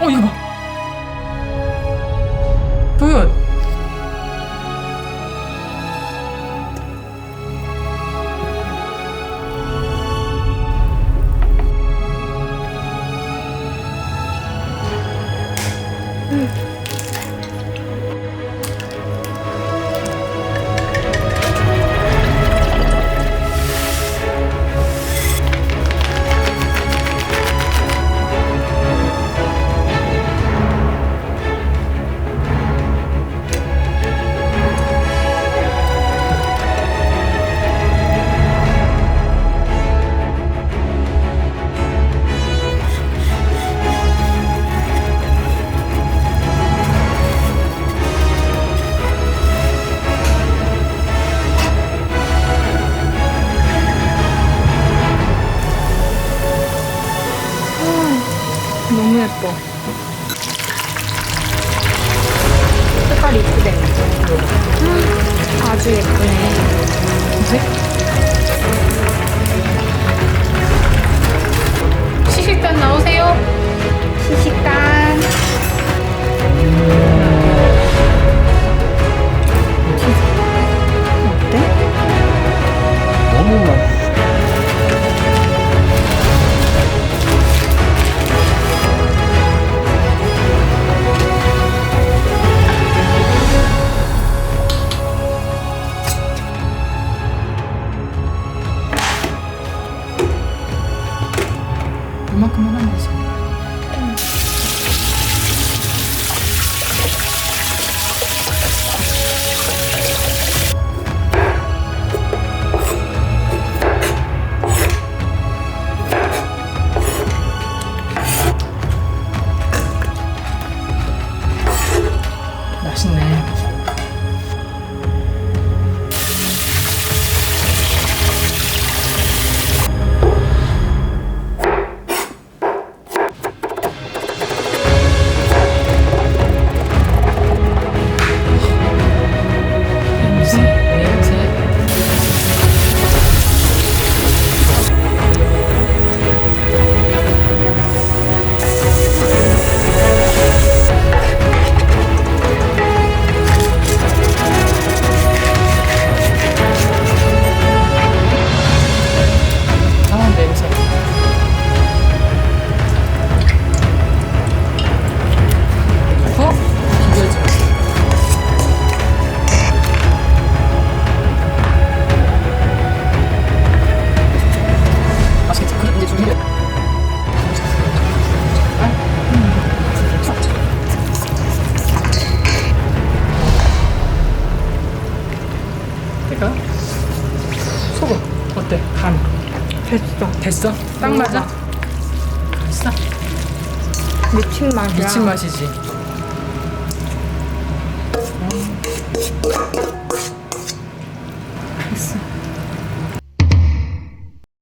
어 이거 봐. 색깔이 이쁘대. 아주 예쁘네. ものなんですよね。 내가 소금 어때? 간 됐어. 됐어? 딱 맞아? 됐어? 미친 맛이야. 미친 맛이지.